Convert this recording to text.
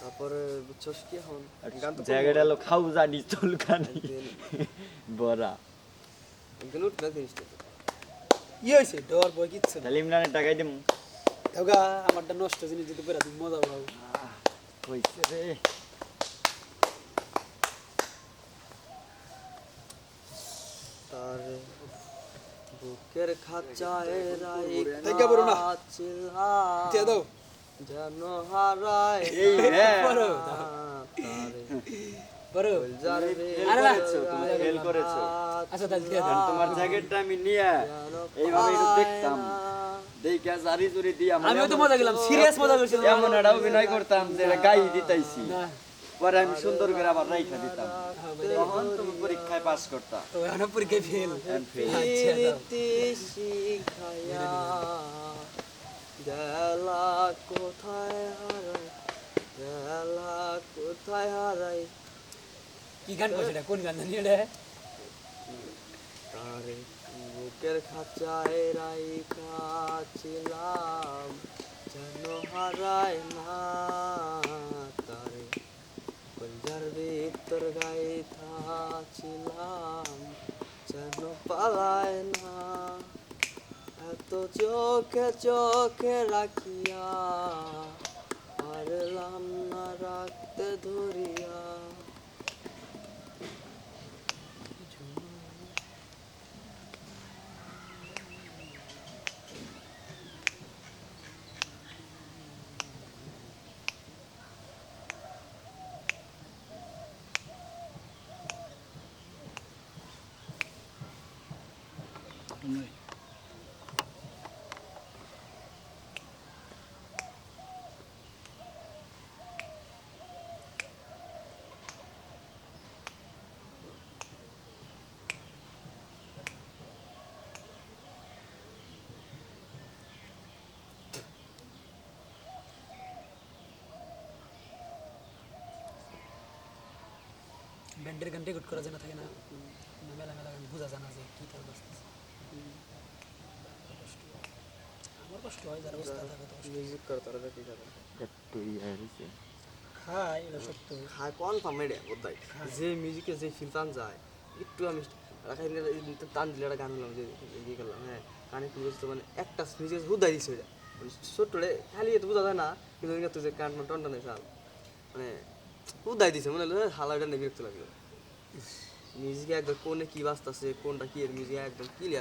তারপরে বুঝছস কি এখন? জায়গাটা হলো খাও জানি চুলকানি বড়া। একদিন উঠবে না জিনিসটা? হয়েছে? ডর বই কিচ্ছু তাহলে ইমরানের টাকাই দিম। দেওগা আমারটা নষ্ট জিনিস যদি পেরা তুমি মজা পাবো কইছে রে। তার বুকের খাঁচায় থেকে বলো না। দিয়ে দাও। যেন হারায় এই হ্যাঁ। আরে তুমি করেছ। আচ্ছা তাহলে তোমার জ্যাকেটটা আমি নিয়ে এইভাবে একটু দেখতাম। দেখে জারি জুরি দিয়ে আমার তো মজা গেলাম সিরিয়াস মজা করছি এমন একটা অভিনয় করতাম যে গাই দিতাইছি। পরে আমি সুন্দর করে আবার রাইখা দিতাম। তখন তুমি পরীক্ষায় পাস করতা। তো এখন পরীক্ষায় ফেল আচ্ছা শিখায়া গেলা কোথায় হারাই? গেলা কোথায় হারাই কি গান করছে এটা? কোন গান জানি এটা? তারে বুকের খাঁচায় রাইখাছিলাম যেন হারায় না। তারে কলজার ভিতর গাইথাছিলাম যেন পালায় না। এত চোখে চোখে রাখিয়া পারলাম না রাখতে ধরিয়া। ব্যান্ডের গান রেকর্ড করা জানা থাকে না। না মেলা মেলা গান বোঝা জানা যায় কি তার বাজতেছে আমার কষ্ট হয় যারা বসতে থাকে তো মিউজিক করে তারা দেখি যাবে। একটু ইয়ে হয়েছে খায় এটা সত্য। হ্যাঁ কনফার্ম এটা বোধহয় যে মিউজিকে যে ফিল টান যায় একটু আমি রাখাই টান দিলে একটা গান হলাম যে ইয়ে করলাম হ্যাঁ কানে খুলে বসতে মানে একটা মিউজিক হুদাই দিছে ওইটা। মানে ছোট্ট রে খালি এত বোঝা যায় না কিন্তু তুই যে কান টন টন মানে হুদাই দিছে, মনে হলো হালাইটা নিয়ে বিরক্ত লাগল। মিউজিক একদম কোনে কি বাজতেছে, কোনটা কি এর মিউজিক একদম ক্লিয়ার